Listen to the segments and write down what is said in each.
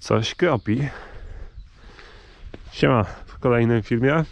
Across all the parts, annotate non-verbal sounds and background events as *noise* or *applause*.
coś kropi. Siema w kolejnym filmie.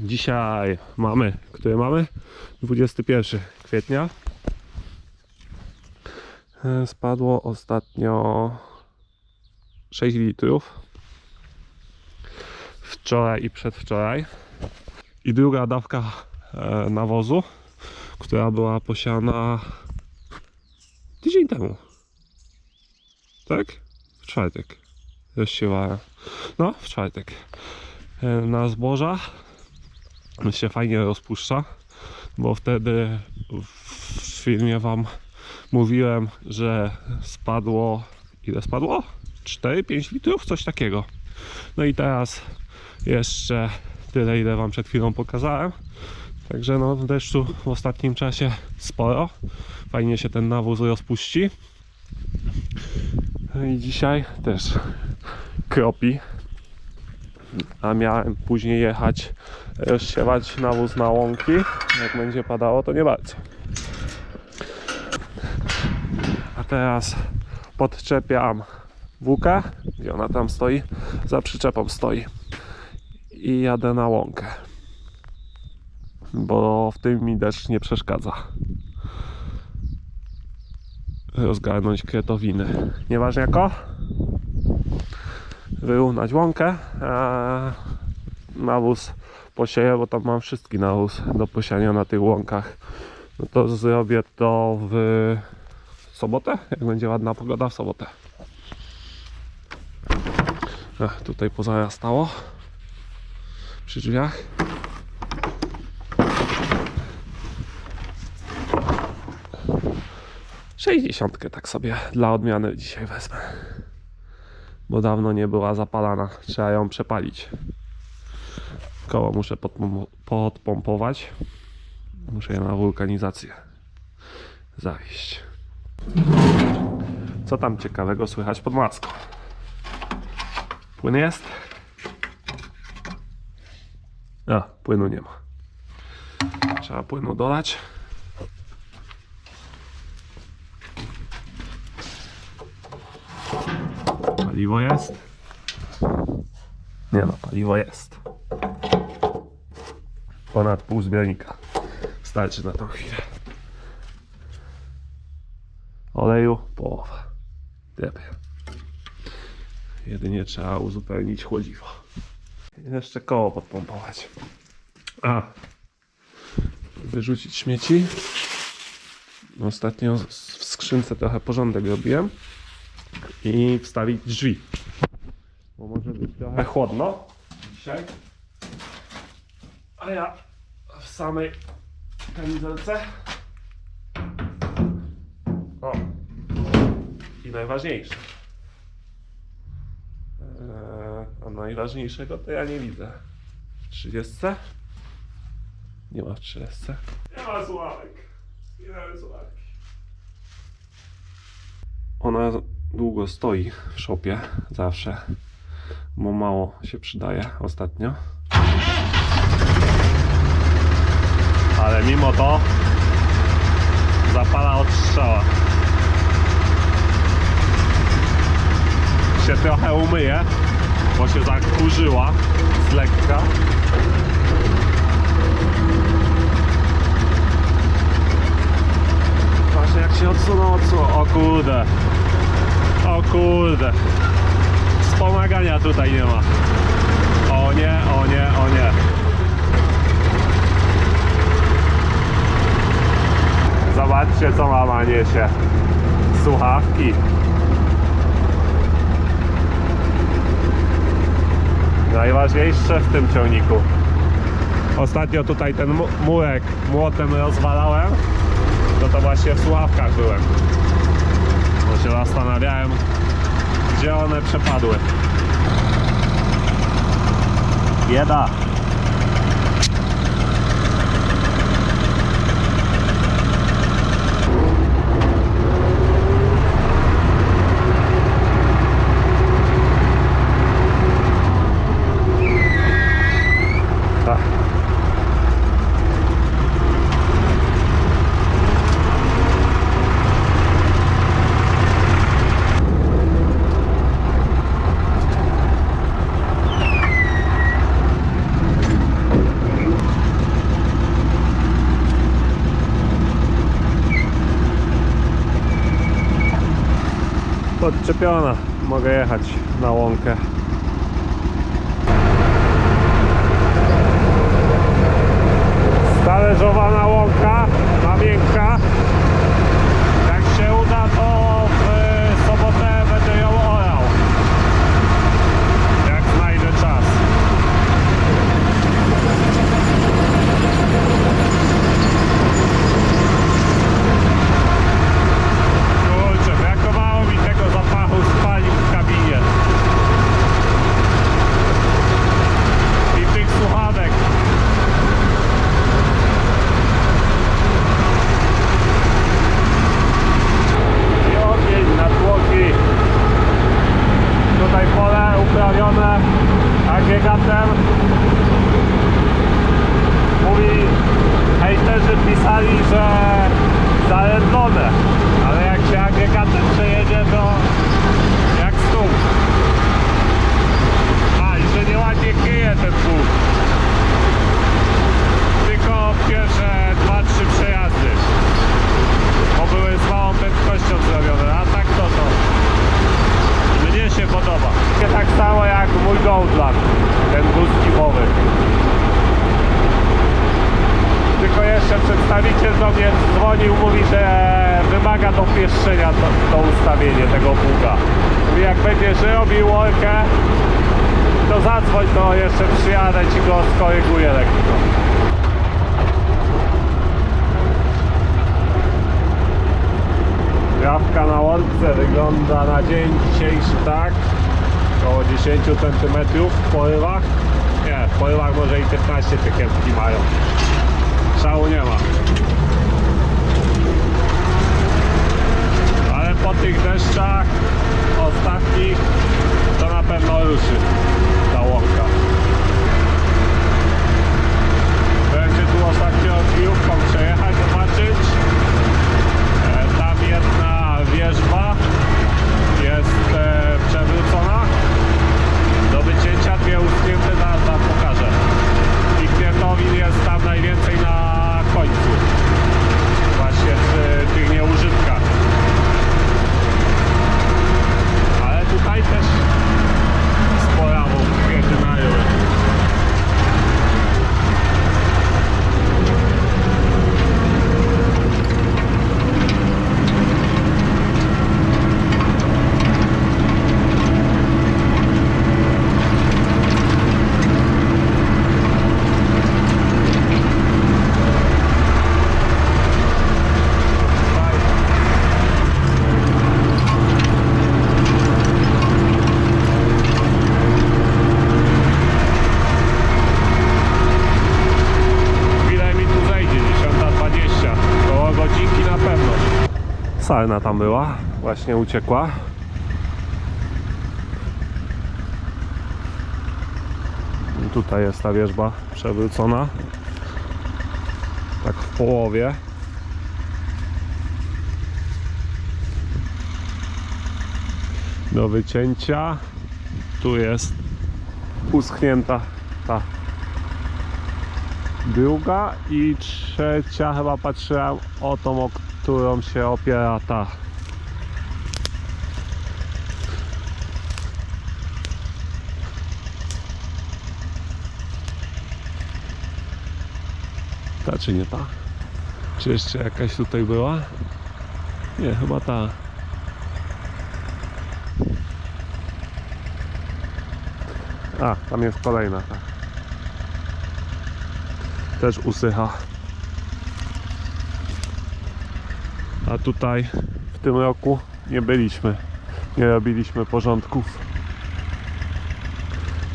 Dzisiaj mamy, który mamy? 21 kwietnia. E, Spadło ostatnio 6 litrów. Wczoraj i przedwczoraj. I druga dawka e, nawozu, która była posiana tydzień temu. Tak? Czwartek. Rozsiewałem. No, w czwartek. E, Na zboża się fajnie rozpuszcza, bo wtedy w filmie Wam mówiłem, że spadło. Ile spadło? 4-5 litrów, coś takiego. No i teraz jeszcze tyle, ile Wam przed chwilą pokazałem. Także no, deszczu w ostatnim czasie sporo. Fajnie się ten nawóz rozpuści. No i dzisiaj też kropi. A miałem później jechać, rozsiewać nawóz na łąki. Jak będzie padało, to nie bardzo. A teraz podczepiam włókę, gdzie ona tam stoi, za przyczepą stoi. I jadę na łąkę. Bo w tym mi deszcz nie przeszkadza rozgarnąć kretowiny. Nieważne jako wyrównać łąkę, a nawóz posieję, bo tam mam wszystki nawóz do posiania na tych łąkach. No to zrobię to w sobotę, jak będzie ładna pogoda w sobotę. Ach, tutaj pozarastało przy drzwiach. Sześćdziesiątkę tak sobie dla odmiany dzisiaj wezmę. Bo dawno nie była zapalana. Trzeba ją przepalić. Koło muszę podpom- podpompować. Muszę je na wulkanizację zawieść. Co tam ciekawego słychać pod maską? Płyn jest? A, płynu nie ma. Trzeba płynu dolać. Paliwo jest? Nie no, paliwo jest. Ponad pół zbiornika. Starczy na tą chwilę. Oleju połowa. Tyle. Jedynie trzeba uzupełnić chłodziwo. Jeszcze koło podpompować. A. Wyrzucić śmieci. Ostatnio w skrzynce trochę porządek robiłem i wstawić drzwi. Bo może być trochę chłodno dzisiaj. A ja w samej kamizelce. O. I najważniejsze. Eee, a najważniejszego to ja nie widzę. W 30? Nie ma w 30. Nie ma słuchawek. Nie ma słuchawki. Ona długo stoi w szopie, zawsze, bo mało się przydaje ostatnio. Ale mimo to zapala od strzała. Się trochę umyje, bo się zakurzyła z lekka. Właśnie jak się odsunął, odsunął. O kurde. O kurde. Wspomagania tutaj nie ma. O nie, o nie, o nie. Zobaczcie co mama niesie. Słuchawki. Najważniejsze w tym ciągniku. Ostatnio tutaj ten mu- murek młotem rozwalałem. No to właśnie w słuchawkach byłem. Się zastanawiałem, gdzie one przepadły. Bieda. Zaczepiona. Mogę jechać na łąkę. Stależowana łąka, na miękka. Jak się uda, to w sobotę będę ją orał. Jak znajdę czas. Kurczę, brakowało mi tego zapachu spalin w kabinie. I tych słuchawek. I ogień na tłoki. Tutaj pole uprawione agregatem. Mówi, hejterzy pisali, że zarędzone, ale jak się agregatem przejedzie, to jak stół. A, i że nieładnie kryje ten pług. Tylko pierwsze 2-3 przejazdy bo były z małą prędkością zrobione, a tak to to mnie się podoba. Tak samo jak mój Goldland, ten wóz zimowy. Tylko jeszcze przedstawiciel do mnie dzwonił, mówi, że wymaga dopieszczenia to, to ustawienie tego pługa. Mówi, jak będziesz robił orkę, to zadzwoń, to jeszcze przyjadę ci go skoryguję lekko. Jawka na łące wygląda na dzień dzisiejszy tak. Około 10 cm w porywach. Nie, w porywach może i 15 tykietki mają. Szału nie ma. Ale po tych deszczach ostatnich to na pewno ruszy ta łąka. Będzie tu ostatnio chwilówką przejechać, zobaczyć. E, Tam jedna wierzba jest e, przewrócona do wycięcia, dwie uschnięte, zaraz wam pokażę. I kwiatowin jest tam najwięcej na końcu. Właśnie przy tych nieużytkach. Ale tutaj też spora kwiety najęły. Ile mi tu zejdzie? 10.20. Koło godzinki na pewno. Sarna tam była, właśnie uciekła. I Tutaj jest ta wierzba przewrócona. Tak w połowie. Do wycięcia. Tu jest uschnięta ta druga i trzecia chyba patrzyłem o tą, którą się opiera ta. Ta czy nie ta? Czy jeszcze jakaś tutaj była? Nie, chyba ta. A, tam jest kolejna ta też usycha. A tutaj w tym roku nie byliśmy, nie robiliśmy porządków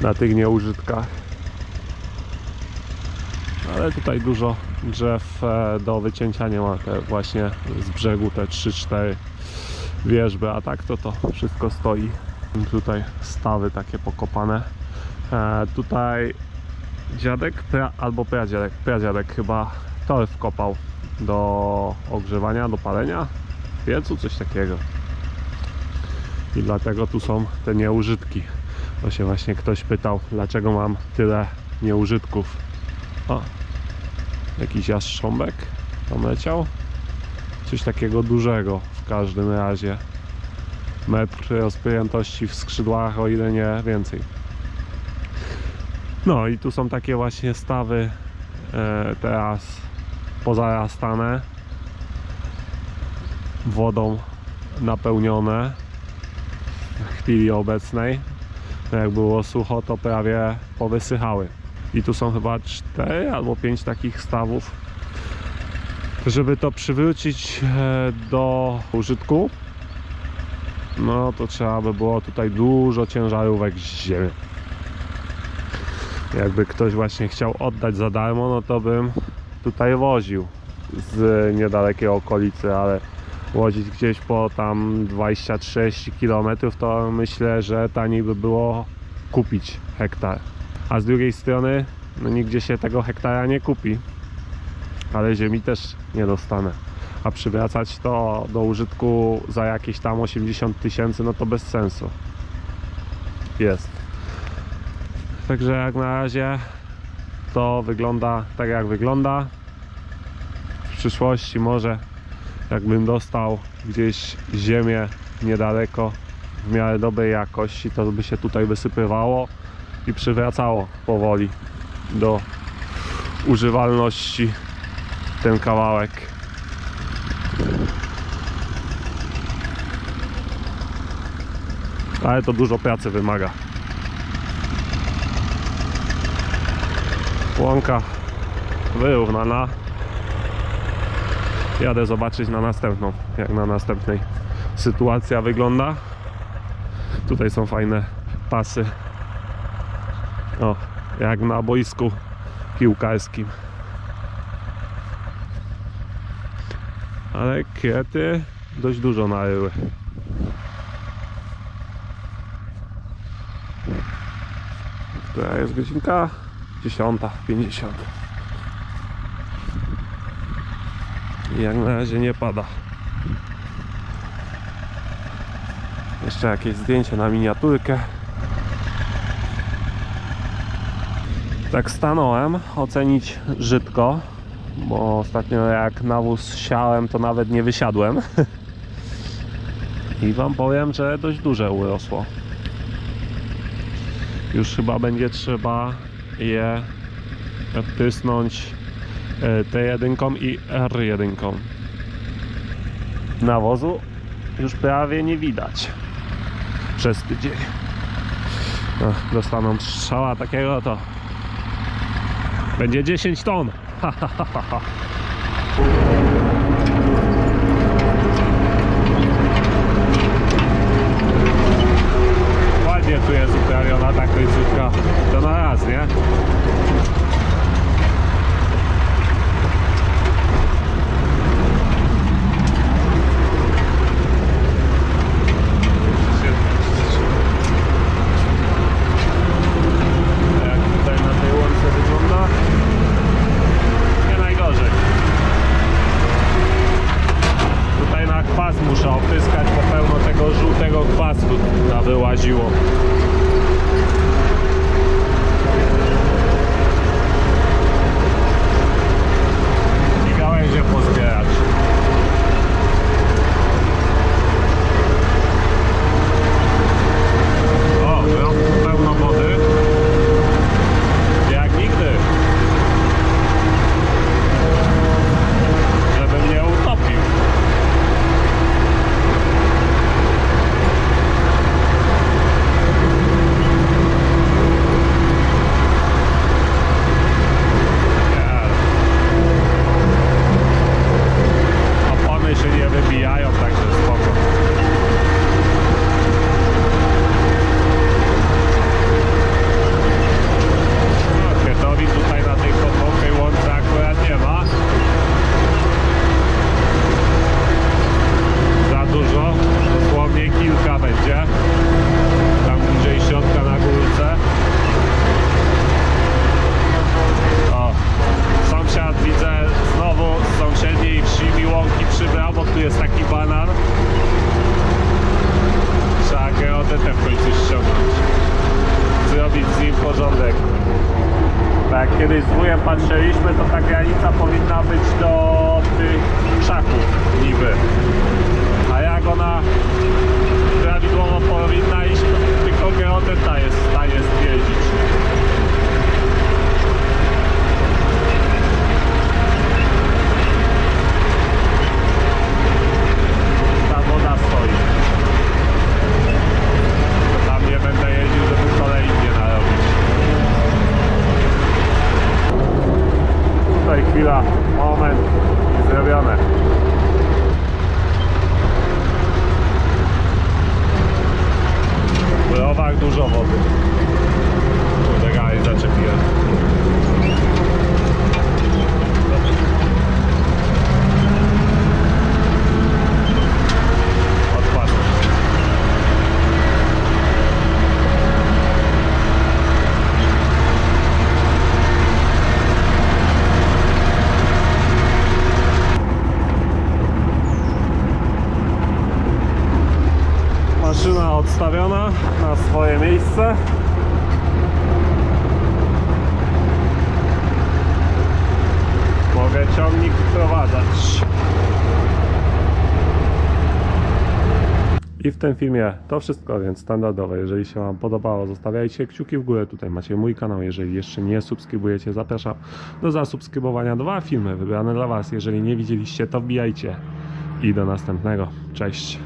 na tych nieużytkach. Ale tutaj dużo drzew e, do wycięcia nie ma, te właśnie z brzegu te 3-4 wierzby, a tak to to wszystko stoi. Tutaj stawy takie pokopane. E, tutaj dziadek pra, albo pradziadek, pradziadek chyba tor wkopał do ogrzewania, do palenia w piecu, coś takiego. I dlatego tu są te nieużytki. To się właśnie ktoś pytał, dlaczego mam tyle nieużytków. O, jakiś jastrząbek tam leciał. Coś takiego dużego w każdym razie. metr rozpiętości w skrzydłach, o ile nie więcej. No i tu są takie właśnie stawy e, teraz pozarastane wodą napełnione w chwili obecnej. No Jak było sucho, to prawie powysychały. I tu są chyba cztery albo pięć takich stawów. Żeby to przywrócić e, do użytku, no to trzeba by było tutaj dużo ciężarówek z ziemi. Jakby ktoś właśnie chciał oddać za darmo, no to bym tutaj woził z niedalekiej okolicy, ale wozić gdzieś po tam 20-30 km, to myślę, że taniej by było kupić hektar. A z drugiej strony, no nigdzie się tego hektara nie kupi, ale ziemi też nie dostanę. A przywracać to do użytku za jakieś tam 80 tysięcy, no to bez sensu. Jest. Także jak na razie to wygląda tak jak wygląda. W przyszłości może jakbym dostał gdzieś ziemię niedaleko w miarę dobrej jakości, to by się tutaj wysypywało i przywracało powoli do używalności ten kawałek. Ale to dużo pracy wymaga. Łąka wyrównana. Jadę zobaczyć na następną, jak na następnej sytuacja wygląda. Tutaj są fajne pasy. O, jak na boisku piłkarskim. Ale kiety dość dużo naryły. Która jest godzinka? 10.50. I Jak na razie nie pada. Jeszcze jakieś zdjęcie na miniaturkę. Tak stanąłem ocenić żytko, bo ostatnio jak nawóz siałem, to nawet nie wysiadłem. *laughs* I wam powiem, że dość duże urosło. Już chyba będzie trzeba je wtysnąć e, T1 i R1. Nawozu już prawie nie widać przez tydzień. No, dostaną strzała takiego to będzie 10 ton. Ładnie tu jest uprawiona ta końcówka. To na raz, nie? Jak tutaj na tej łące wygląda? Nie najgorzej. Tutaj na kwas muszę opryskać, bo pełno tego żółtego kwasu na wyłaziło. I gałęzie pozbierać. O, w środku pełno wody. Jak nigdy. Żeby mnie utopił. Nie. Opony się nie wybijają, także spoko. No, Kwiatowi tutaj na tej podwórkej łące akurat nie ma. Za dużo, dosłownie kilka będzie. Tam bliżej środka na górce. O, sąsiad widzę znowu z sąsiedniej wsi mi łąki przybrał, bo tu jest taki banan. Trzeba geodetę w końcu ściągnąć. Zrobić z nim porządek. Tak jak kiedyś z wujem patrzyliśmy, to ta granica powinna być do tych krzaków niby. A jak ona prawidłowo powinna iść, tylko geodeta jest w stanie stwierdzić. Ta woda stoi. Tam nie będę jeździł, żeby kolei nie narobić. Tutaj chwila, moment i zrobione. Browar dużo wody. Maszyna odstawiona na swoje miejsce. Mogę ciągnik wprowadzać. I w tym filmie to wszystko, więc standardowe. Jeżeli się Wam podobało, zostawiajcie kciuki w górę. Tutaj macie mój kanał. Jeżeli jeszcze nie subskrybujecie, zapraszam do zasubskrybowania. Dwa filmy wybrane dla Was. Jeżeli nie widzieliście, to wbijajcie. I do następnego. Cześć.